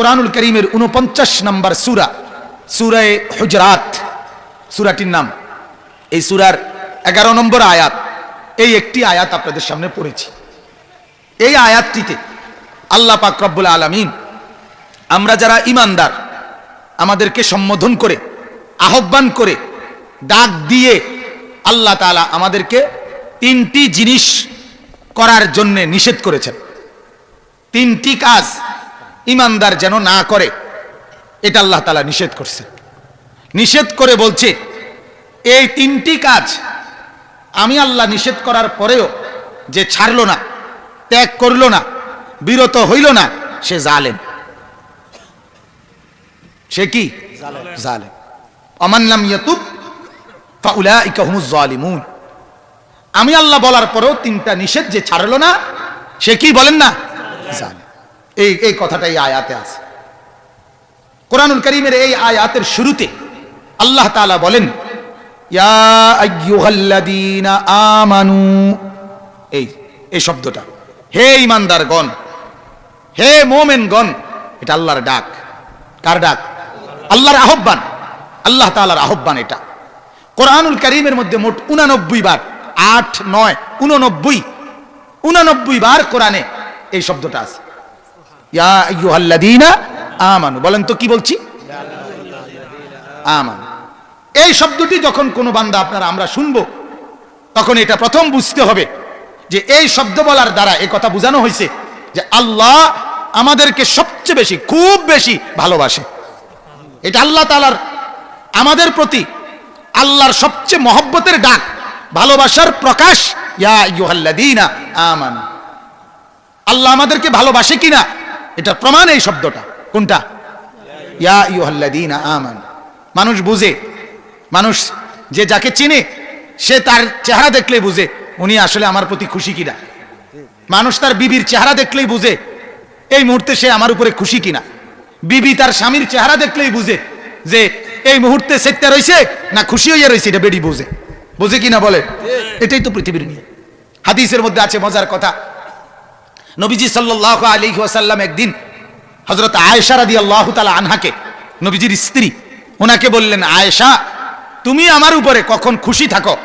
কোরআনুল করিমের উনপঞ্চাশ নম্বর সুরা, সুরায় হুজরাত। সুরাটির নাম, এই সুরার এগারো নম্বর আয়াত। এই একটি আয়াত আপনাদের সামনে পড়েছি। এই আয়াতটিতে আল্লাহ পাক রব্বুল আলমিন, আমরা যারা ইমানদার আমাদেরকে সম্বোধন করে, আহ্বান করে, ডাক দিয়ে আল্লাহ তাআলা আমাদেরকে তিনটি জিনিস করার জন্য নিষেধ করেছেন। তিনটি কাজ ইমানদার যেন না করে, এটা আল্লাহ তাআলা নিষেধ করছে। নিষেধ করে বলছে, এই তিনটি কাজ আমি আল্লাহ নিষেধ করার পরেও যে ছাড়লো না, ত্যাগ করল না, বিরত হইল না, সে জালেম। সে কি? জালেম। অমান্নাম ইয়াতুব, ফাউলাইকা হুমুজ জালিমুন। আমি আল্লাহ বলার পরেও তিনটা নিষেধ যে ছাড়লো না, সে কি বলেন না? জালেম। এই এই কথাটা এই আয়াতে আছে। কোরআনুল করিমের এই আয়াতের শুরুতে আল্লাহ তাআলা বলেন আমানু এই এই শব্দটা। হে ইমানদারগণ হে মোমেনগণ, এটা আল্লাহর ডাক। কার ডাক? আল্লাহর আহ্বান। আল্লাহ তাআলার আহ্বান এটা। কোরআনুল করিমের মধ্যে মোট উনানব্বই বার, আট, নয়, উননব্বই, উনানব্বই বার কোরআনে এই শব্দটা আছে। ইয়া আমানু। বলেন তো কি বলছি? আমানু। এই শব্দটি যখন কোনো বান্দা আপনারা, আমরা শুনব, তখন এটা প্রথম বুঝতে হবে যে এই শব্দ বলার দ্বারা এই কথা বোঝানো হয়েছে যে আল্লাহ আমাদেরকে সবচেয়ে বেশি, খুব বেশি ভালোবাসে। এটা আল্লাহ তালার আমাদের প্রতি আল্লাহর সবচেয়ে মহব্বতের ডাক, ভালোবাসার প্রকাশ। ইয়া ইয়ুহাল্লাযীনা আমানু। আল্লাহ আমাদেরকে ভালোবাসে কিনা? এটা প্রমাণ এই শব্দটা। কোনটা? ইয়া ইয়ুহাল্লাযীনা আমানু। মানুষ বুঝে। মানুষ যে যাকে চিনে, সে তার চেহারা দেখলেই বুঝে, উনি আসলে আমার প্রতি খুশি কিনা। মানুষ তার বিবির চেহারা দেখলেই বুঝে, এই মুহূর্তে সে আমার উপরে খুশি কিনা। বিবি তার স্বামীর চেহারা দেখলেই বুঝে যে এই মুহূর্তে সেটটা রয়েছে না খুশি হইয়া রয়েছে এটা বেডি বুঝে। বুঝে কিনা বলে? এটাই তো পৃথিবীর নিয়ে হাদিসের মধ্যে আছে মজার কথা। নবীজি সাল্লাহ আলী ওয়াসাল্লাম একদিন হজরত আয়েশা রাদি আল্লাহ তালা আনহাকে, নবীজির স্ত্রী ওনাকে বললেন, আয়েশা, তুমি আমার উপরে কখন খুশি থাকো?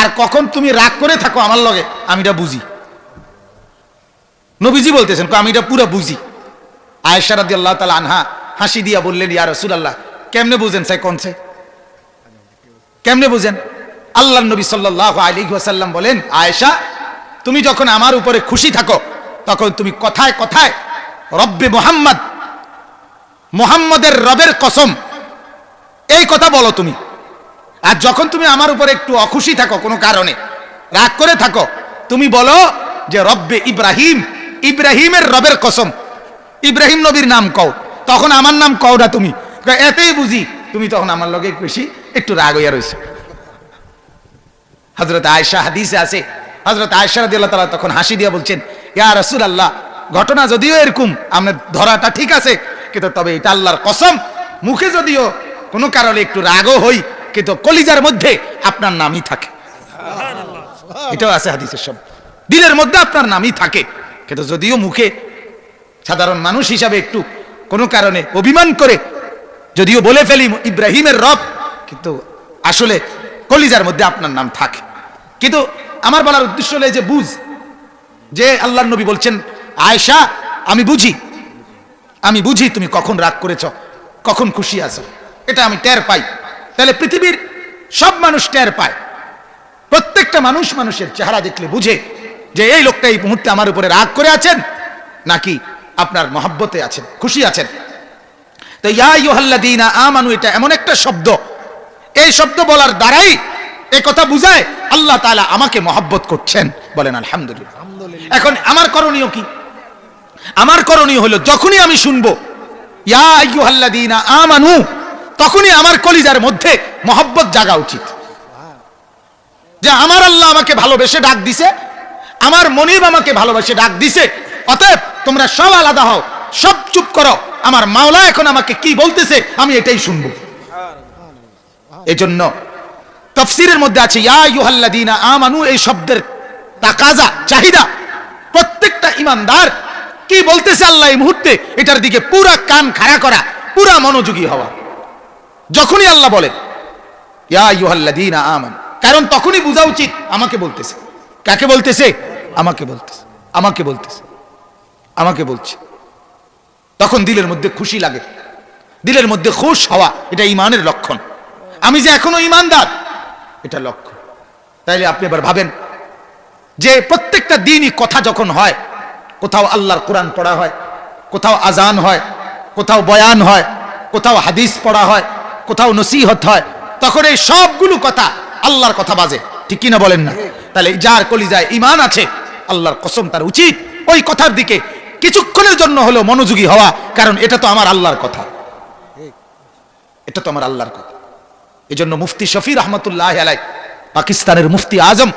আর কখন তুমি রাগ করে থাকো আমার লগে? আমি এটা বুঝি। নবীজি বলতেছেন আমি এটা পুরো বুঝি। আয়েশা রাদি আল্লাহ তালা আনহা হাসি দিয়া বললেন, ইয়া রসুলাল্লাহ, কেমনে বুঝেন সাই কনসে কেমনে বুঝেন? আল্লাহ নবী সাল্লাহ আলী ওয়াসাল্লাম বলেন, আয়েশা, তুমি যখন আমার উপরে খুশি থাকো তখন তুমি কথায় কথায় রব্বে মোহাম্মদ, মোহাম্মদের রবের কসম, এই কথা বলো তুমি। আর যখন তুমি আমার উপরে একটু অখুশি থাকো কোনো কারণে, রাগ করে থাকো, তুমি বলো যে রব্বে ইব্রাহিম, ইব্রাহিমের রবের কসম, ইব্রাহিম নবীর নাম কও। তখন আমার নাম কও না তুমি। এতেই বুঝি তুমি তখন আমার লগে বেশি একটু রাগ হইয়া রয়েছে হজরত আয়সা হাদিসে আছে। হজরত আয়সা রাদি আল্লাহ তালা তখন হাসি দিয়া বলছেন ইয়া রসুল আল্লাহ ঘটনা যদিও এরকম আপনার ধরাটা ঠিক আছে কিন্তু তবে এটা আল্লাহর কসম মুখে যদিও কোনো কারণে একটু রাগও হই কিন্তু কলিজার মধ্যে আপনার নামই থাকে। এটাও আছে হাদিসের সব। দিলের মধ্যে আপনার নামই থাকে কিন্তু যদিও মুখে সাধারণ মানুষ হিসাবে একটু কোনো কারণে অভিমান করে যদিও বলে ফেলি ইব্রাহিমের রব কিন্তু আসলে কলিজার মধ্যে আপনার নাম থাকে। কিন্তু আমার বলার উদ্দেশ্য হলো যে বুঝ যে আল্লাহ নবী বলছেন, আয়েশা, আমি বুঝি। আমি বুঝি তুমি কখন রাগ করেছ, কখন খুশি আছো। এটা আমি টের পাই। তাহলে পৃথিবীর সব মানুষ টের পায়। প্রত্যেকটা মানুষ মানুষের চেহারা দেখলে বুঝে যে এই লোকটা এই মুহূর্তে আমার উপরে রাগ করে আছেন নাকি আপনার মহাব্বতে আছেন, খুশি আছেন। তো ইয়া ইউহাল্লাদিনা আমানু, এটা এমন একটা শব্দ। এই শব্দ বলার দ্বারাই এ কথা বুঝায়, আল্লাহ তালা আমাকে মহাব্বত করছেন। বলেন, আলহামদুলিল্লাহ। এখন আমার করণীয় কি? আমার করণীয় হলো যখনই আমি শুনব ইয়া আমানু তখনই আমার কলিজার মধ্যে মহব্বত জাগা উচিত। যে আমার আল্লাহ আমাকে ভালোবেসে ডাক দিছে আমার মনিব আমাকে ভালোবেসে ডাক দিছে অতএব তোমরা সব আলাদা হও সব চুপ করো। আমার মাওলা এখন আমাকে কি বলতেছে আমি এটাই শুনব। এজন্য তফসিরের মধ্যে আছে ইয়া ইউহাল্লাদিনা আমানু এই শব্দের তাকাজা, চাহিদা। প্রত্যেকটা ইমানদার কি বলতেছে আল্লাহ এই মুহূর্তে? এটার দিকে পুরা কান খাড়া করা, পুরা মনোযোগী হওয়া। যখনই আল্লাহ ইয়া আইয়ুহাল্লাযীনা কারণ তখনই বোঝা উচিত আমাকে বলতেছে। কাকে বলতেছে? আমাকে বলতেছে। আমাকে বলতেছে। আমাকে বলছে। তখন দিলের মধ্যে খুশি লাগে। দিলের মধ্যে খুশ হওয়া, এটা ইমানের লক্ষণ। আমি যে এখনও ইমানদার, এটা লক্ষণ। তাইলে আপনি এবার ভাবেন যে প্রত্যেকটা দিনই কথা যখন হয়, কোথাও আল্লাহর কোরআন পড়া হয়, কোথাও আজান হয়, কোথাও বয়ান হয়, কোথাও হাদিস পড়া হয়, কোথাও নসিহত হয়, তখন এই সবগুলো কথা আল্লাহর কথা বাজে। ঠিক কিনা বলেন না? তাহলে যার কলিজায় ইমান আছে, আল্লাহর কসম তার উচিত। ওই কথার দিকে কিছুক্ষণের জন্য হলো মনোযোগী হওয়া, কারণ এটা তো আমার আল্লাহর কথা। এটা তো আমার আল্লাহর কথা। এই জন্য মুফতি শফি রহমতুল্লাহ আলাই পাকিস্তানের মুফতি আজম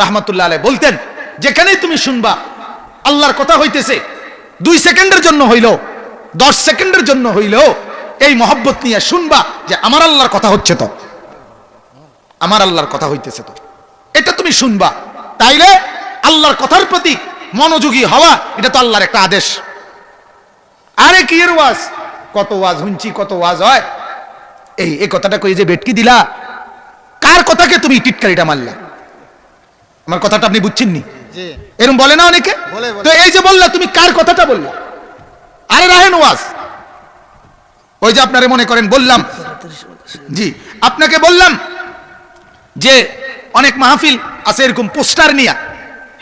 রহমতুল্লাহ আলাই বলতেন, যেখানেই তুমি শুনবা, আল্লাহর কথা হইতেছে। দুই সেকেন্ডের জন্য হইল, দশ সেকেন্ডের জন্য হইল, এই মহব্বত নিয়ে শুনবা যে আমার আল্লাহর কথা হচ্ছে তো। আমার আল্লাহর কথা হইতেছে তো। এটা তুমি শুনবা। তাইলে আল্লাহর কথার প্রতি মনোযোগী হওয়া, এটা তো আল্লাহর একটা আদেশ। আরে কি এর ওয়াজ? কত ওয়াজ শুনছি, কত ওয়াজ হয়। এই এই কথাটা কই যে বেটকি দিলা? কার কথাকে তুমি টিটকারিটা মারলা? আমার কথাটা আপনি বুঝছেন নি এরকম বলে না অনেকে। তো এই যে বললা তুমি কার কথাটা বললা? আরে রাহেন ওয়াজ। ওই যে আপনারে মনে করেন বললাম। জি আপনাকে বললাম যে অনেক মাহফিল আছে এরকম পোস্টার নিয়া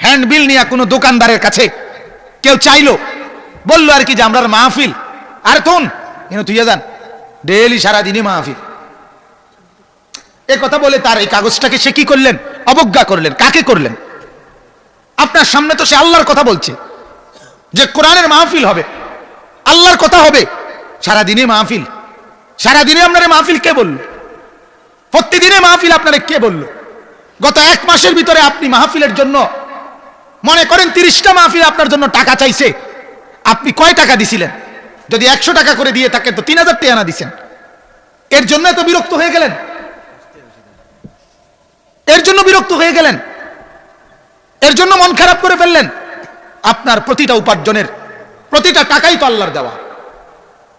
হ্যান্ডবিল নিয়া কোনো দোকানদারের কাছে। কেউ চাইলো বলল আর কি যে আমরা মাহফিল। আর তুন এনে তুই যান। ডেলি সারাদিনই মাহফিল। এ কথা বলে তার এই কাগজটাকে সে কি করলেন? অবজ্ঞা করলেন। কাকে করলেন? আপনার সামনে তো সে আল্লাহর কথা বলছে। যে কোরআনের মাহফিল হবে। আল্লাহর কথা হবে। সারাদিনে মাহফিল। সারাদিনে আপনার মাহফিল কে বলল? প্রতিদিনে মাহফিল আপনারে কে বলল? গত এক মাসের ভিতরে আপনি মাহফিলের জন্য মনে করেন তিরিশটা মাহফিল আপনার জন্য টাকা চাইছে। আপনি কয় টাকা দিছিলেন? যদি একশো টাকা করে দিয়ে থাকেন তো তিন হাজার টাকা দিছেন। এর জন্য এত বিরক্ত হয়ে গেলেন? এর জন্য বিরক্ত হয়ে গেলেন। এর জন্য মন খারাপ করে ফেললেন। আপনার প্রতিটা উপার্জনের, প্রতিটা টাকাই তো আল্লাহর দেওয়া।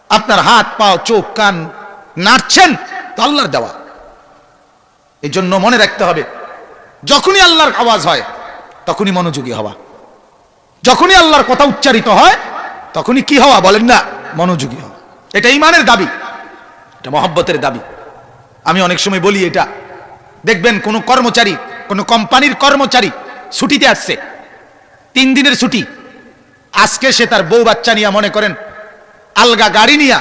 আপনার হাত, পাও, চোখ, কান নাড়ছেন তো আল্লাহর দেওয়া। এই জন্য মনে রাখতে হবে, যখনই আল্লাহর আওয়াজ হয়, তখনই মনোযোগী হওয়া। যখনই আল্লাহর কথা উচ্চারিত হয়, তখনই কি হওয়া বলেন না, মনোযোগী হওয়া। এটা ইমানের দাবি, এটা মহব্বতের দাবি। আমি অনেক সময় বলি এটা দেখবেন কোনো কর্মচারী, কোনো কোম্পানির কর্মচারী ছুটিতে আসছে। তিন দিনের ছুটি। আজকে সে তার বউ বাচ্চা নিয়ে মনে করেন, আলগা গাড়ি নিয়া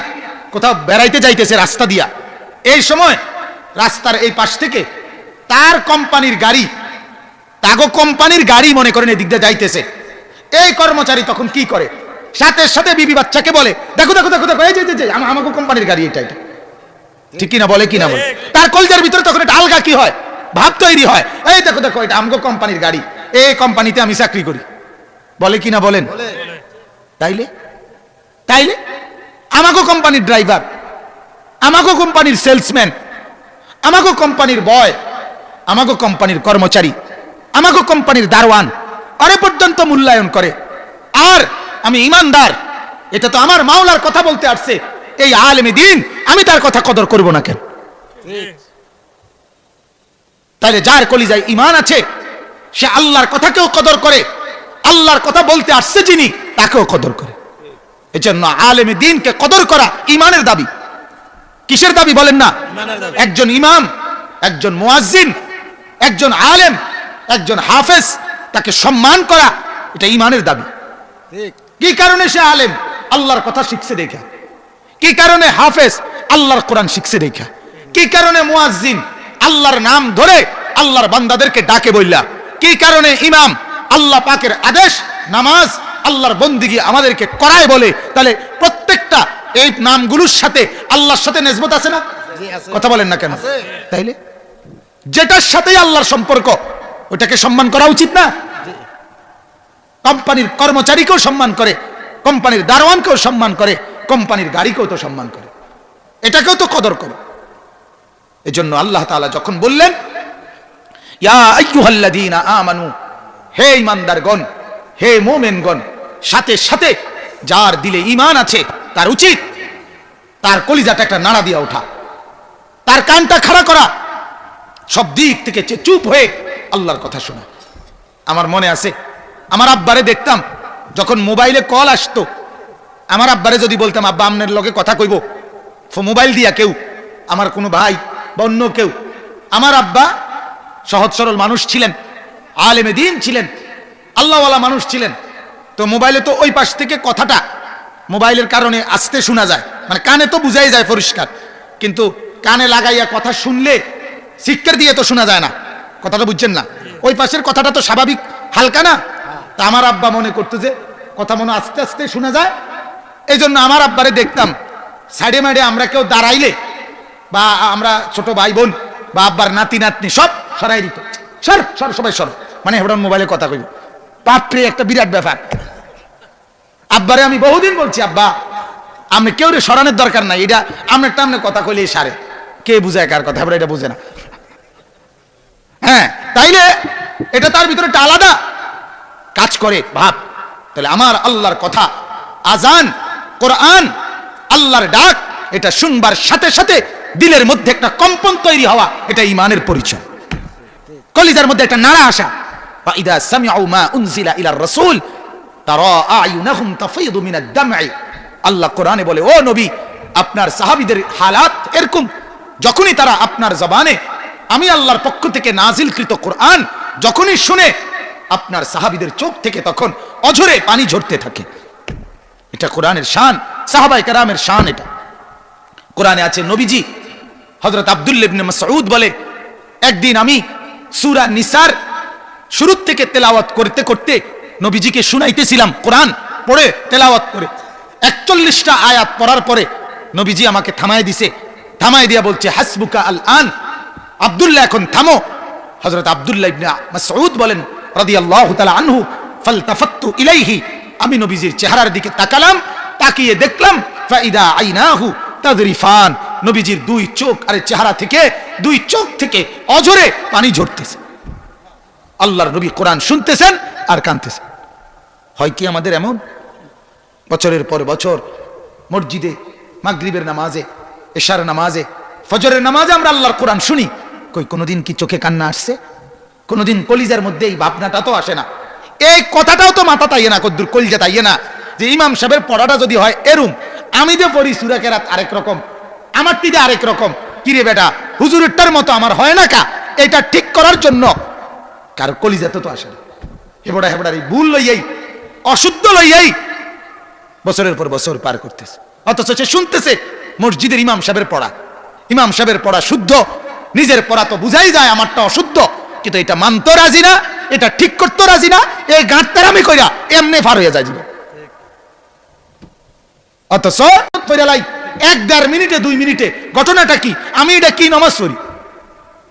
কোথাও বেড়াইতে যাইতেছে রাস্তা দিয়া। এই সময় রাস্তার এই পাশ থেকে তার কোম্পানির গাড়ি, তাগো কোম্পানির গাড়ি মনে করেন এদিক দিয়ে যাইতেছে। এই কর্মচারী তখন কি করে? সাথে সাথে বিবি বাচ্চাকে বলে, দেখো দেখো দেখো দেখো, এই যে আমাকে কোম্পানির গাড়ি এটা এটা। ঠিক কিনা বলে কিনা বলে? তার কলজার ভিতরে তখন এটা আলগা কি হয়? ভাব তৈরি হয়। এই দেখো দেখো এটা আমগো কোম্পানির গাড়ি। এই কোম্পানিতে আমি চাকরি করি। বলে কিনা বলেন? তাইলে? তাইলে? আমাগো কোম্পানির ড্রাইভার আমাগো কোম্পানির সেলসম্যান আমাগো কোম্পানির বয় আমাগো কোম্পানির কর্মচারী আমাগো কোম্পানির দারওয়ান আরে পর্যন্ত মূল্যায়ন করে। আর আমি ইমানদার এটা তো আমার মাওলার কথা বলতে আসছে। এই আলেমে দিন আমি তার কথা কদর করব না কেন? তাহলে যার কলিজায় ইমান আছে সে আল্লাহর কথাকেও কদর করে আল্লাহর কথা বলতে আসছে যিনি তাকেও কদর করে। এজন্য আলেমে দিনকে কদর করা ইমানের দাবি। কিসের দাবি বলেন না? একজন ইমাম একজন মুয়াজ্জিন একজন আলেম একজন হাফেজ তাকে সম্মান করা এটা ইমানের দাবি। কি কারণে সে আলেম? আল্লাহর কথা শিখছে দেখা। কি কারণে হাফেজ? আল্লাহর কোরআন শিখছে দেখা। কি কারণে মুয়াজ্জিন? আল্লাহর নাম ধরে আল্লাহর বান্দাদেরকে ডাকে বললা কি কারণে ইমাম? আল্লাহ পাকের আদেশ নামাজ আল্লাহর বন্দিগি আমাদেরকে করায় বলে। তাহলে প্রত্যেকটা এই নামগুলোর সাথে আল্লাহর সাথে নেসবত আছে না? কথা বলেন না কেন? তাইলে? যেটার সাথেই আল্লাহর সম্পর্ক ওটাকে সম্মান করা উচিত না? কোম্পানির কর্মচারীকেও সম্মান করে কোম্পানির দারোয়ানকেও সম্মান করে কোম্পানির গাড়িকেও তো সম্মান করে, এটাকেও তো কদর করো। এজন্য আল্লাহ তাআলা যখন বললেন আমানু, হে ঈমানদারগণ, হে মুমিনগণ, সাথে সাথে যার দিলে ইমান আছে, তার উচিত, তার কলিজাটা একটা নাড়া দিয়া ওঠা, তার কানটা খাড়া করা, সব দিক থেকে চুপ হয়ে আল্লাহর কথা শোনা। আমার মনে আছে, আমার আব্বারে দেখতাম, যখন মোবাইলে কল আসতো আমার আব্বারে যদি বলতাম, আব্বা, আমনের লগে কথা কইব। মোবাইল দিয়া কেউ, আমার কোনো ভাই বা অন্য কেউ। আমার আব্বা সহজ সরল মানুষ ছিলেন, আলেমে দিন ছিলেন, আল্লাহওয়ালা মানুষ ছিলেন। তো মোবাইলে তো ওই পাশ থেকে কথাটা মোবাইলের কারণে আসতে শোনা যায়। মানে কানে তো বুঝাই যায় পরিষ্কার। কিন্তু কানে লাগাইয়া কথা শুনলে শিক্ষার দিয়ে তো শোনা যায় না। কথাটা বুঝছেন না? ওই পাশের কথাটা তো স্বাভাবিক, হালকা না? তা আমার আব্বা মনে করতো যে, কথা মনে আস্তে আস্তে শোনা যায় এই জন্য আমার আব্বারে দেখতাম, সাইডে মাইডে আমরা কেউ দাঁড়াইলে বা আমরা ছোট ভাই বোন বা আব্বার নাতি নাতনি সব সরাই দিত। সর সর, সবাই সর। মানে হেবড়ান মোবাইলে কথা কইব। বাপরে, একটা বিরাট ব্যাপার। আব্বারে আমি বহুদিন বলছি, আব্বা আপনি কেউ রে সরানোর দরকার নাই। এটা আমরা আপনার টামনে কথা কইলে সারে। কে বুঝায় কার কথা? হেবড়া এটা বুঝে না। হ্যাঁ তাইলে এটা তার ভিতরে একটা আলাদা কাজ করে। ভাব তাহলে আমার আল্লাহর কথা আজান কোরআন, আল্লাহর ডাক, এটা শুনবার সাথে সাথে দিলের মধ্যে একটা কম্পন তৈরি হওয়া, এটা ইমানের পরিচয়। কলিজার মধ্যে একটা নাড়া আসা ইদা সামিউ মা উনজিলা ইলার রাসূল তারা আয়ুনাহুম তাফিদু মিনাদ দামঈ। আল্লাহ কোরআনে বলে, ও নবী, আপনার সাহাবীদের হালাত এরকম, যখনই তারা আপনার জবানে, আমি আল্লাহর পক্ষ থেকে নাজিলকৃত কোরআন, যখনই শুনে, আপনার সাহাবীদের চোখ থেকে তখন অঝরে পানি ঝরতে থাকে। এটা কোরআনের শান, সাহাবাই কারামের শান এটা। কোরআনে আছে নবীজি হজরত আব্দুল্লাহ ইবনে মাসউদ বলে, একদিন আমি সূরা নিসার শুরু থেকে তেলাওয়াত করতে করতে নবীজিকে শুনাইতেছিলাম কোরআন পড়ে তেলাওয়াত করে। একচল্লিশটা আয়াত পড়ার পরে নবীজি আমাকে থামায় দিছে। থামায় দিয়া বলছে, হাসবুকা আল আন, আব্দুল্লাহ এখন থামো। হজরত আব্দুল্লাহ ইবনে মাসউদ বলেন, রাদিয়াল্লাহু তাআলা আনহু, ফালতাফাত্তু ইলাইহি। আমি নবীজির চেহারার দিকে তাকালাম, তাকিয়ে দেখলাম, ফাইদা আইনাহু তাদরিফান। নবীজির দুই চোখ আরে চেহারা থেকে, দুই চোখ থেকে অজরে পানি ঝরতেছে। আল্লাহর নবী কোরআন শুনতেছেন আর কানতেছেন হয় কি আমাদের এমন? বছরের পর বছর মসজিদে, মাগরিবের নামাজে, এশার নামাজে, ফজরের নামাজে আমরা আল্লাহর কোরআন শুনি। কই, কোনোদিন কি চোখে কান্না আসছে? কোনোদিন কলিজার মধ্যে এই ভাবনাটা তো আসে না। এই কথাটাও তো মাথা তাইয়ে না, কদ্দুর কলিজা তাইয়ে না, যে ইমাম সাহেবের পড়াটা যদি হয়, এরুম। আমি যে পড়ি সুরা কেরাত আরেক রকম, আমার টিদে আরেক রকম। কিরে বেটা, হুজুরেরটার মতো আমার হয় না কা? এটা ঠিক করার জন্য। কারও কলিজাতে তো আসে না। হেবড়া হেবড়ার এই ভুল লইয়াই, অশুদ্ধ লইয়াই বছরের পর বছর পার করতেছে। অথচ সে শুনতেছে মসজিদের ইমাম সাহেবের পড়া। ইমাম সাহেবের পড়া শুদ্ধ, নিজের পড়া তো বুঝাই যায়, আমারটা অশুদ্ধ। কিন্তু এটা মানতো রাজি না। এটা ঠিক করতো রাজি না, এই গাঁটতারামি কইরা এমনি ফার হয়ে যায় অথচ ফেরালাই এক দেড় মিনিটে, দুই মিনিটে, ঘটনাটা কি? আমি এটা কি নামাজ পড়ি?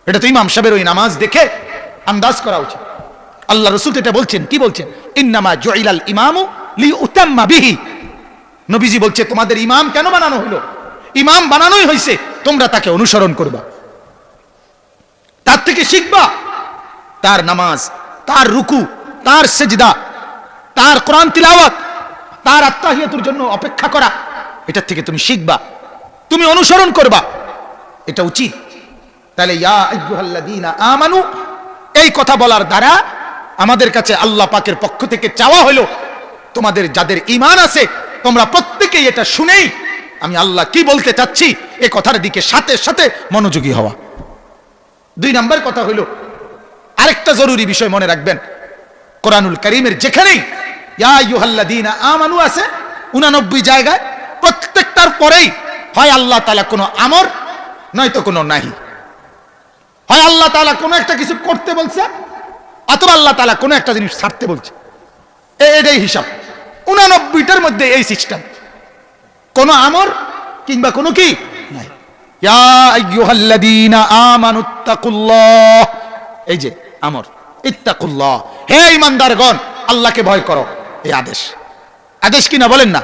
এটা তো ইমাম সাহেবের ওই নামাজ দেখে আন্দাজ করা উচিত। আল্লাহ রসুল এটা বলছেন, কি বলছেন? ইন্নামা জয়লাল ইমামু লি উতাম্মা বিহি। নবীজি বলছে, তোমাদের ইমাম কেন বানানো হলো? ইমাম বানানোই হয়েছে তোমরা তাকে অনুসরণ করবা। তার থেকে শিখবা, তার নামাজ তার রুকু, তার সেজদা, তার কোরআন তিলাওয়াত, তার আত্মাহিয়াতুর জন্য অপেক্ষা করা, এটার থেকে তুমি শিখবা, তুমি অনুসরণ করবা, এটা উচিত। তাহলে আমানু, এই কথা বলার দ্বারা আমাদের কাছে আল্লাহ পাকের পক্ষ থেকে চাওয়া হলো, তোমাদের যাদের ঈমান আছে, তোমরা প্রত্যেকেই এটা শুনেই, আমি আল্লাহ কি বলতে চাচ্ছি এই কথার দিকে সাথে সাথে মনোযোগী হওয়া। দুই নাম্বার কথা হইল আরেকটা জরুরি বিষয় মনে রাখবেন। কোরআনুল করিমের যেখানেই আমানু আছে, উনানব্বই জায়গায় প্রত্যেকটার পরেই হয় আল্লাহ তাআলা কোনো আমর, নয়তো কোনো নাহি। হয় আল্লাহ তাআলা কোনো একটা কিছু করতে বলছে, অথবা আল্লাহ তাআলা কোনো একটা জিনিস ছাড়তে বলছে। এটাই হিসাব। উনানব্বইটার মধ্যে এই সিস্টেম। কোনো আমর কিংবা কোনো কি? নাই। ইয়া আমানুত্তাকুল্লাহ এই যে, আমর, ইত্তাকুল্লাহ। হে ইমানদারগণ আল্লাহকে ভয় করো। এই আদেশ। আদেশ কি না বলেন না?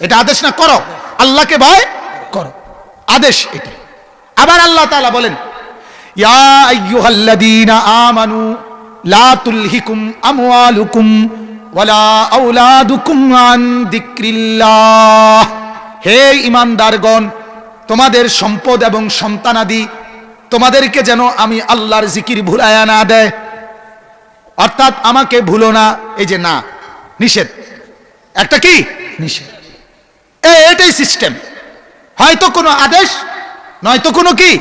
এটা আদেশ না করো? আল্লাহকে ভয় করো। আদেশ এটা। আবার আল্লাহ তাআলা বলেন, ইয়া আইয়ুহাল্লাযীনা আমানু লা আমওয়ালুকুম ওয়ালা আউলাদুকুম আন যিকরিল্লাহ। হে ইমানদারগণ তোমাদের সম্পদ এবং সন্তানাদি তোমাদেরকে যেন আমি আল্লাহর জিকির ভুলায়া না দেয়। অর্থাৎ আমাকে ভুলো না এই যে না নিষেধ। একটা কি? নিষেধ। এটাই সিস্টেম হয়তো কোনো আদেশ নয়তো কোনো কি?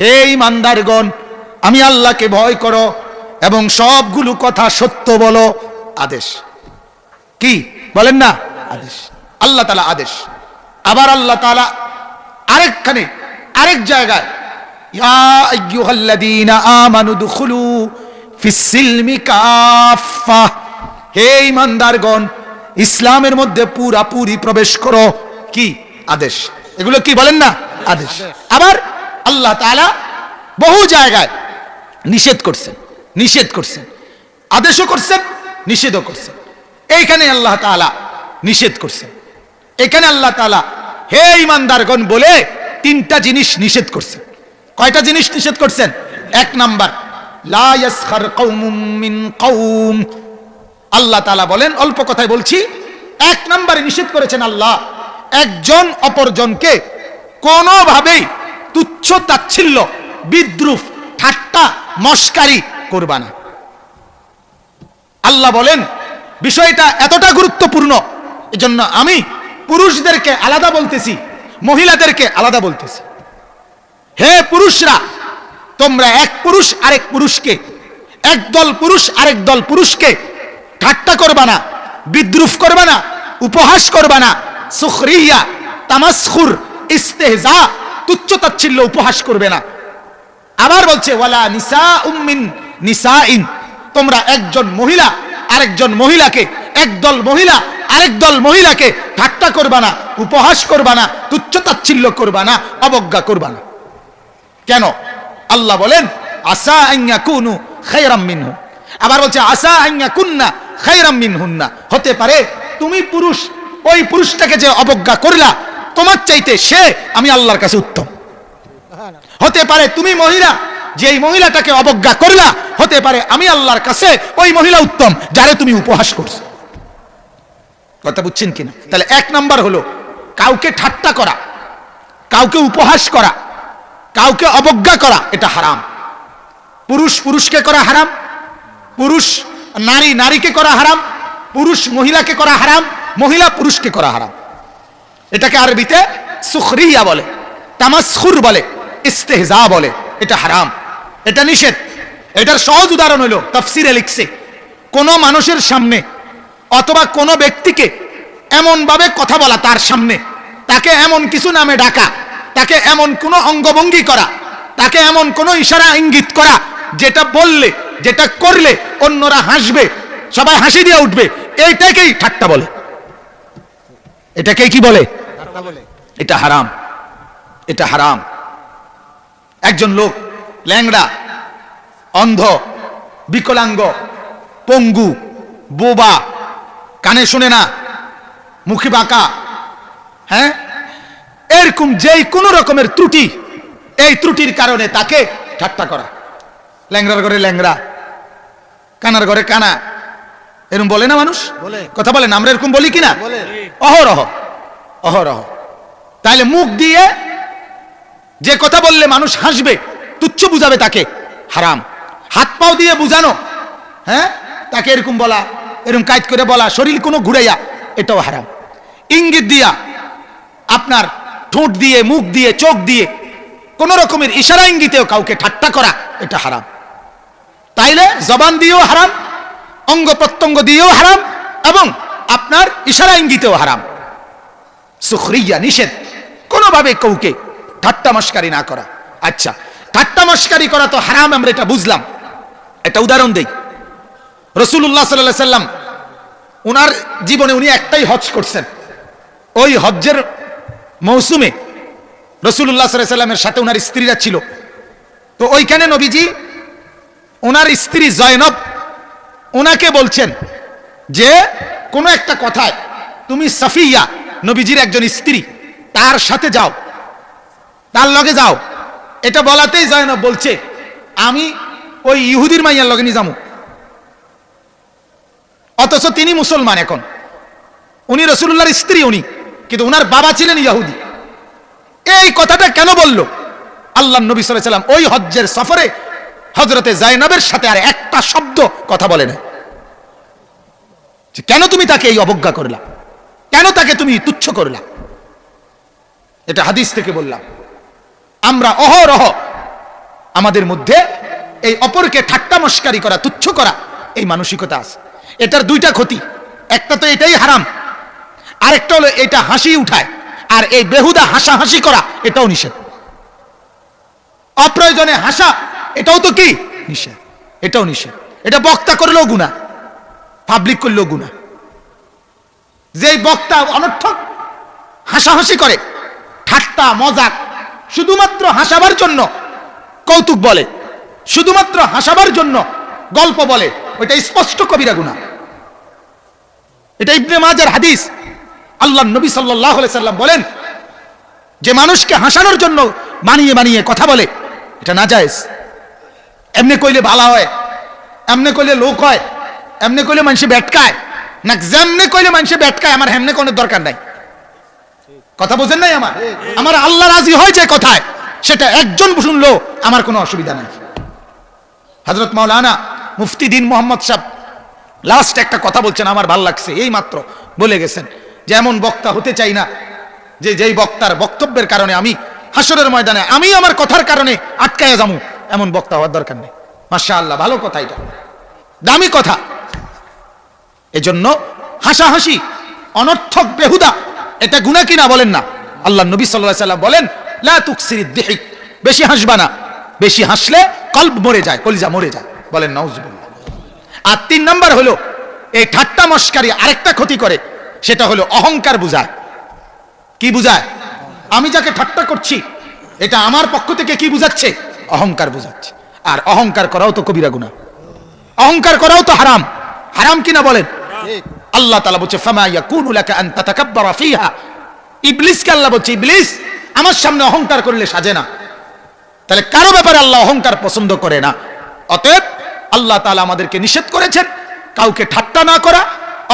হে ইমানদারগণ আমি আল্লাহকে ভয় করো এবং সবগুলো কথা সত্য বলো আদেশ। কি? বলেন না। আদেশ। আল্লাহ তালা আদেশ। আবার আল্লাহ তালা আরেকখানে, আরেক জায়গায় ইসলামের মধ্যে পুরাপুরি প্রবেশ করো। কি? আদেশ। এগুলো কি বলেন না? আদেশ। আবার আল্লাহ তাআলা বহু জায়গায় নিষেধ করছেন নিষেধ করছেন। আদেশও করছেন, নিষেধও করছেন। এইখানে আল্লাহ তাআলা নিষেধ করছেন। এখানে আল্লাহ তাআলা হে ইমানদারগণ বলে তিনটা জিনিস নিষেধ করছেন। কয়টা জিনিস নিষেধ করছেন? এক নাম্বার আল্লাহ তাআলা বলেন, অল্প কথায় বলছি, এক নম্বরে নিষেধ করেছেন আল্লাহ, একজন অপরজনকে কোনোভাবেই তুচ্ছ তাচ্ছিল্য, বিদ্রুপ, ঠাট্টা, মস্কারি করবা না। আল্লাহ বলেন বিষয়টা এতটা গুরুত্বপূর্ণ, এজন্য আমি পুরুষদেরকে আলাদা বলতেছি, মহিলাদেরকে আলাদা বলতেছি। হে পুরুষরা, তোমরা এক পুরুষ আরেক পুরুষকে একদল পুরুষ আরেক দল পুরুষকে ঠাট্টা করবা না, বিদ্রুপ করবা না, উপহাস করবা না, সুখরিয়া, তামাসখুর, ইস্তেহজা, তুচ্ছ তাচ্ছিল্য উপহাস করবে না। আবার বলছে, ওয়ালা নিসা উম্মিন নিসা ইন তোমরা একজন মহিলা আরেকজন মহিলাকে, একদল মহিলা আরেক দল মহিলাকে ঠাট্টা করবা না, উপহাস করবা না, তুচ্ছ তাচ্ছিল্য করবা না, অবজ্ঞা করবা না। কেন? আল্লাহ বলেন আসা আইয়া কুনু খাইরাম মিনহু। আবার বলছে আসা আইয়া কুন্না খাইরাম মিনহুন্না। হতে পারে তুমি পুরুষ, ওই পুরুষটাকে যে অবজ্ঞা করলা, তোমার চাইতে সে আমি আল্লাহর কাছে উত্তম। হতে পারে তুমি মহিলা যে এই মহিলাটাকে অবজ্ঞা করলা, হতে পারে আমি আল্লাহর কাছে ওই মহিলা উত্তম, যারে তুমি উপহাস করছ। কথা বুঝছেন কিনা? তাহলে এক নাম্বার হলো, কাউকে ঠাট্টা করা, কাউকে উপহাস করা, কাউকে অবজ্ঞা করা, এটা হারাম। পুরুষ পুরুষকে করা হারাম, পুরুষ নারী নারীকে করা হারাম, পুরুষ মহিলাকে করা হারাম, মহিলা পুরুষকে করা হারাম। এটাকে আরবিতে সুখরিয়া বলে, তামাসখুর বলে, ইস্তেহজা বলে, এটা হারাম। এটা নিষেধ। এটার সহজ উদাহরণ হলো তফসিরে লিখছে কোন মানুষের সামনে অথবা কোনো ব্যক্তিকে এমনভাবে কথা বলা তার সামনে। তাকে এমন কিছু নামে ডাকা তাকে এমন কোনো অঙ্গভঙ্গি করা তাকে এমন কোনো ইশারা ইঙ্গিত করা যেটা বললে যেটা করলে অন্যরা হাসবে সবাই হাসি দিয়ে উঠবে এইটাকেই ঠাট্টা বলে। এটাকেই কি বলে। এটা হারাম। এটা হারাম। একজন লোক ল্যাংড়া অন্ধ বিকলাঙ্গ পঙ্গু বোবা কানে শুনে না মুখে বাঁকা হ্যাঁ? এরকম যেই কোনো রকমের ত্রুটি এই ত্রুটির কারণে তাকে ঠাট্টা করা। ল্যাংড়ার ঘরে ল্যাংড়া কানার ঘরে কানা এরকম বলে না মানুষ? বলে। কথা বলেন আমরা এরকম বলি কিনা। অহরহ অহরহ। তাহলে মুখ দিয়ে যে কথা বললে মানুষ হাসবে তুচ্ছ বুঝাবে তাকে। হারাম। হাত পাও দিয়ে বুঝানো। হ্যাঁ? তাকে এরকম বলা, এরকম কাজ করে বলা, শরীর কোনো ঘুরাইয়া, এটাও হারাম। ইঙ্গিত দিয়া আপনার ঠোঁট দিয়ে, মুখ দিয়ে, চোখ দিয়ে কোন রকমের ইশারা ইঙ্গিতেও কাউকে ঠাট্টা করা, এটা হারাম। তাইলে জবান দিয়েও হারাম, অঙ্গ প্রত্যঙ্গ দিয়েও হারাম এবং আপনার ইশারা ইঙ্গিতেও হারাম। সুখরিয়া, নিষেধ। কোনোভাবে কাউকে ঠাট্টা মস্কারি না করা। আচ্ছা ঠাট্টা মস্কারি করা তো হারাম, আমরা এটা বুঝলাম। একটা উদাহরণ দেই। রসুল্লাহ সাল্লাহ সাল্লাম ওনার জীবনে উনি একটাই হজ করছেন। ওই হজ্জের মৌসুমে রসুল্লাহ সাল্লাহ সাল্লামের সাথে ওনার স্ত্রীরা ছিল। তো ওইখানে নবীজি ওনার স্ত্রী জয়নব ওনাকে বলছেন যে, কোনো একটা কথায়, তুমি সাফিয়া নবীজির একজন স্ত্রী, তার সাথে যাও, তার লগে যাও। এটা বলাতেই যায় না, বলছে। আমি ওই ইহুদির মাইয়ার লগে যাব। অথচ তিনি মুসলমান এখন। উনি রসুল্লাহর স্ত্রী উনি, কিন্তু উনার বাবা ছিলেন ইয়াহুদি এই কথাটা কেন বলল? আল্লাহ নবী সাল্লাম ওই হজ্জের সফরে হজরতে জাইনাবের সাথে আর একটা শব্দ কথা বলে না কেন তুমি তাকে এই অবজ্ঞা করলা? কেন তাকে তুমি তুচ্ছ করলা? এটা হাদিস থেকে বললাম। আমরা অহরহ আমাদের মধ্যে এই অপরকে ঠাট্টা মস্কারি করা, তুচ্ছ করা এই মানসিকতা আছে। এটার দুইটা ক্ষতি। একটা তো এটাই হারাম, আরেকটা হলো এটা হাসি উঠায়, আর এই বেহুদা হাসাহাসি করা, এটাও নিষেধ। অপ্রয়োজনে হাসা, এটাও তো কি? নিষেধ, এটাও নিষেধ। এটা বক্তা করলেও গুণা পাবলিক করলেও গুণা যেই বক্তা অনর্থক হাসাহাসি করে, ঠাট্টা, মজাক শুধুমাত্র হাসাবার জন্য, কৌতুক বলে। শুধুমাত্র হাসাবার জন্য গল্প বলে। ওইটা স্পষ্ট কবিরা গুণা। এটা ইবনে মাজার হাদিস। আল্লাহ নবী সাল্লাহ সাল্লাম বলেন, যে মানুষকে হাসানোর জন্য মানিয়ে মানিয়ে কথা বলে, এটা না যায় এমনি কইলে ভালা হয়, এমনি কইলে লোক হয়, এমনি কইলে মানুষে ব্যাটকায়, না যেমনি কইলে মানুষে ব্যাটকায়, আমার হেমনে কোনো দরকার নাই। কথা বোঝেন নাই আমার? আমার আল্লাহ রাজি হয় যে কথায়? সেটা একজন শুনলো, আমার কোনো অসুবিধা নাই। হজরত মাওলানা মুফতি দিন মোহাম্মদ সাহেব লাস্ট একটা কথা বলছেন, আমার ভালো লাগছে, এই মাত্র বলে গেছেন যে, এমন বক্তা হতে চাই না, যে, যেই বক্তার বক্তব্যের কারণে আমি হাসরের ময়দানে, আমি আমার কথার কারণে আটকায় যাব, এমন বক্তা হওয়ার দরকার নেই। মাসা আল্লাহ ভালো কথা এটা। দামি কথা। এজন্য হাসাহাসি, অনর্থক বেহুদা এটা গুণা কিনা বলেন না। আল্লাহ নবী সাল্লাহ সাল্লাম বলেন, লা তুকসির দেহিক। বেশি হাসবা না। বেশি হাসলে কল্প মরে যায়, কলিজা মরে যায়। বলেন নওজুবিল্লাহ আর তিন নাম্বার হলো, এই ঠাট্টা মস্কারি আরেকটা ক্ষতি করে, সেটা হলো অহংকার বুঝায়। কি বুঝায়? আমি যাকে ঠাট্টা করছি, এটা আমার পক্ষ থেকে কি বুঝাচ্ছে? অহংকার বুঝাচ্ছে। আর অহংকার করাও তো কবিরা গুণা অহংকার করাও তো হারাম। হারাম কিনা বলেন? আল্লাহ তালা বলছে, ফামা ইয়াকুনু লাকা আন তাতাকাব্বারা ফিহা। ইবলিসকে আল্লাহ বলছে, ইবলিস, আমার সামনে অহংকার করলে সাজে না। তাহলে কারও ব্যাপারে আল্লাহ অহংকার পছন্দ করে না। অতএব আল্লাহ তালা আমাদেরকে নিষেধ করেছেন, কাউকে ঠাট্টা না করা,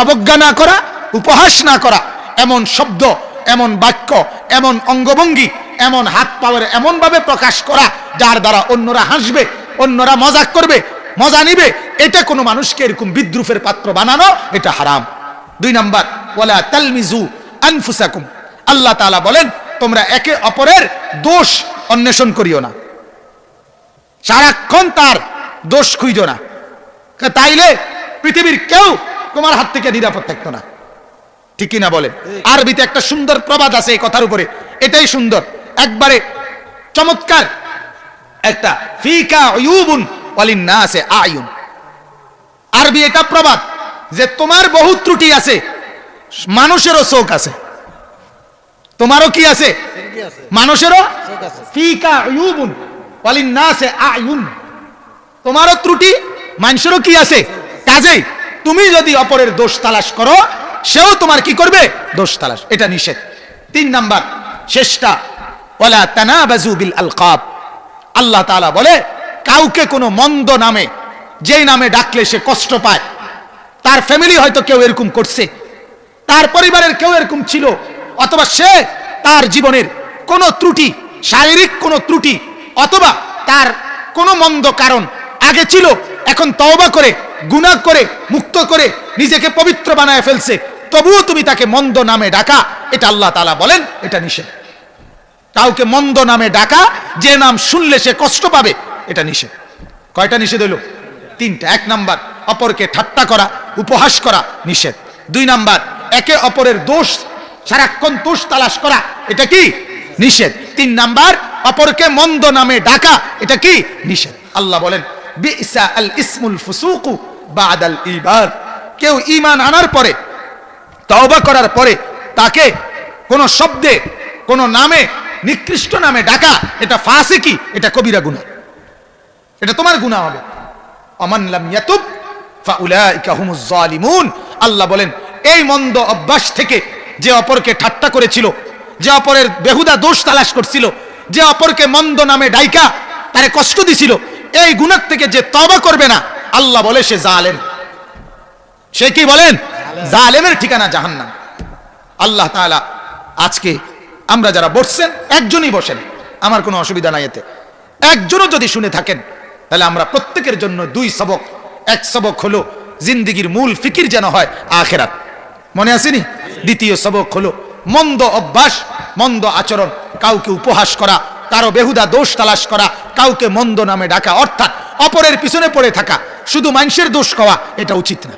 অবজ্ঞা না করা, উপহাস না করা। এমন শব্দ, এমন বাক্য, এমন অঙ্গভঙ্গি, এমন হাত পাওয়ার এমন ভাবে প্রকাশ করা, যার দ্বারা অন্যরা হাসবে, অন্যরা মজাক করবে মজা নিবে? এটা কোনো মানুষকে এরকম বিদ্রুপের পাত্র বানানো, এটা হারাম। দুই নাম্বার, ওয়ালা তালমিজু আনফুসাকুম। আল্লাহ তাআলা বলেন, তোমরা একে অপরের দোষ অন্বেষণ করিও না। সারাক্ষণ তার দোষ খুঁজো না। তাইলে পৃথিবীর কেউ তোমার হাত থেকে নিরাপদ থাকতো না। ঠিকই না বলেন? আরবিতে একটা সুন্দর প্রবাদ আছে এই কথার উপরে। এটাই সুন্দর। একবারে চমৎকার। একটা, ফিকা ইউবুন আয়ুন। আরবি এটা প্রবাদ যে তোমার বহু ত্রুটি আছে, মানুষেরও আছে। তোমারও কি আছে? মানুষেরও? তোমারও ত্রুটি, মানুষেরও কি আছে? কাজেই তুমি যদি অপরের দোষ তালাশ করো, সেও তোমার কি করবে? দোষ তালাশ। এটা নিষেধ। তিন নাম্বার, শেষটা আল্লাহ বলে কাউকে কোনো মন্দ নামে, যেই নামে ডাকলে সে কষ্ট পায়। তার ফ্যামিলি হয়তো কেউ এরকম করছে, তার পরিবারের কেউ এরকম ছিল, অথবা সে তার জীবনের কোনো ত্রুটি, শারীরিক কোনো ত্রুটি, অথবা তার কোনো মন্দ কারণ আগে ছিল, এখন তওবা করে, গুনাহ করে, মুক্ত করে নিজেকে পবিত্র বানায় ফেলছে, তবুও তুমি তাকে মন্দ নামে ডাকা, এটা আল্লাহ তালা বলেন, এটা নিষেধ। কাউকে মন্দ নামে ডাকা, যে নাম শুনলে সে কষ্ট পাবে, এটা নিষেধ। কয়টা নিষেধ হইল? তিনটা। এক নাম্বার, অপরকে ঠাট্টা করা, উপহাস করা, নিষেধ। দুই নাম্বার, একে অপরের দোষ, সারাক্ষণ দোষ তালাশ করা, এটা কি? নিষেধ। তিন নাম্বার, অপরকে মন্দ নামে ডাকা, এটা কি? নিষেধ। আল্লাহ বলেন বাদাল ইবার কেউ ইমান আনার পরে, তওবা করার পরে, তাকে কোন শব্দে, কোন নামে নিকৃষ্ট নামে ডাকা এটা ফাঁসে কি এটা কবিরা গুনাহ এটা তোমার গুনাহ হবে। অমান ইয়াতুব আল্লাহ বলেন এই মন্দ অভ্যাস থেকে যে অপরকে ঠাট্টা করেছিল যে অপরের বেহুদা দোষ তালাশ করছিল যে অপরকে মন্দ নামে ডাইকা তারে কষ্ট দিছিল এই গুণার থেকে যে তবা করবে না আল্লাহ বলে সে জালেম। সে কি বলেন? জালেমের ঠিকানা জাহান্নাম। আল্লাহ তাআলা আজকে আমরা যারা বসছেন, একজনই বসেন। আমার কোনো অসুবিধা নাই এতে। একজনও যদি শুনে থাকেন, তাহলে আমরা প্রত্যেকের জন্য দুই সবক, এক সবক হলো জিন্দিগির মূল ফিকির যেন হয়, আখেরাত। মনে আসেনি? দ্বিতীয় সবক হলো মন্দ অভ্যাস, মন্দ আচরণ, কাউকে উপহাস করা, কারও বেহুদা দোষ তালাশ করা, কাউকে মন্দ নামে ডাকা, অর্থাৎ অপরের পিছনে পড়ে থাকা, শুধু মানুষের দোষ খাওয়া, এটা উচিত না।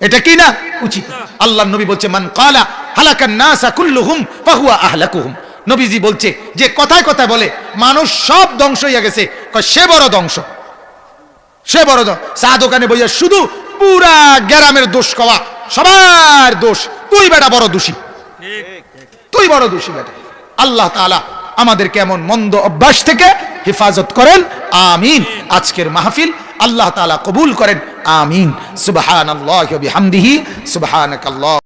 এটা কি না? উচিত। আল্লাহ নবী বলছে মান কালা হালাকান নাসা কুল্লুহুম ফাহুয়া আহলাকুহুম। নবীজি বলছে যে কথায় কথায় বলে মানুষ সব ধ্বংস হইয়া গেছে। কয় সে বড় ধ্বংস। সে বড় ধ্বংস। চা দোকানে বইয়া শুধু পুরা গ্রামের দোষ কওয়া। সবার দোষ। তুই বেটা বড় দোষী। তুই বড় দোষী বেটা। আল্লাহ তাআলা আমাদেরকে এমন মন্দ অভ্যাস থেকে হেফাজত করেন আমিন। আজকের মাহফিল আল্লাহ তালা কবুল করেন আমিন। ওয়া বিহামদিহি সুবহানাকাল্লাহ।